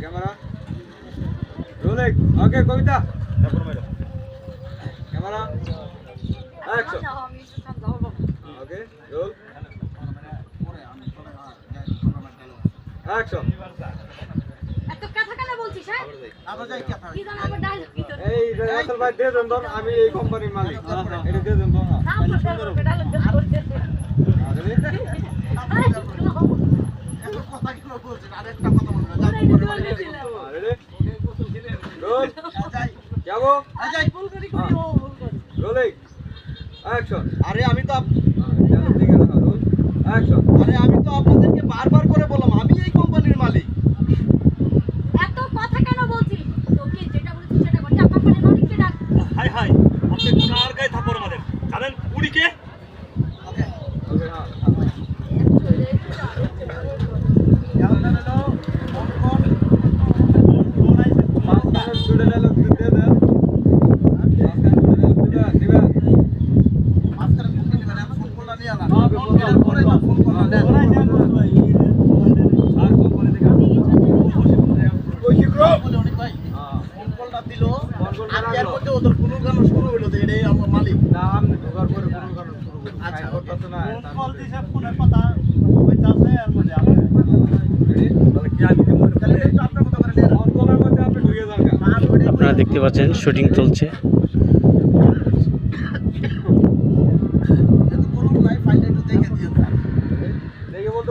Camera. Rolling okay Kabita. Camera. Action okay roll. Action হ্যাঁ? আমি এই কোম্পানির মালিক। এটা দিয়ে দেন ধর, হ্যাঁ। নাম বলতে ডায়লগ বলতে আর ready? আর ready? রোল যাব রোলিং অ্যাকশন আরে আমি তো আরে আমি তো আপনাদেরকে বারবার করে বললাম আমি এই কোম্পানির মালিক। এত কথা কেন বলছিস তোকে যেটা বলেছিস সেটা কর যা কোম্পানির মালিককে ডাক হাই হাই আপনি কার গায়ে থাপ্পড় মারেন। জানেন ওকে। হ্যাঁ। মাঝখানে না ওই শিখরো বলে অনেক ভাই, হ্যাঁ ফোন কলটা দিলো, ফোন কলটা দেখতে পাচ্ছেন শুটিং চলছে। দেখে বলতে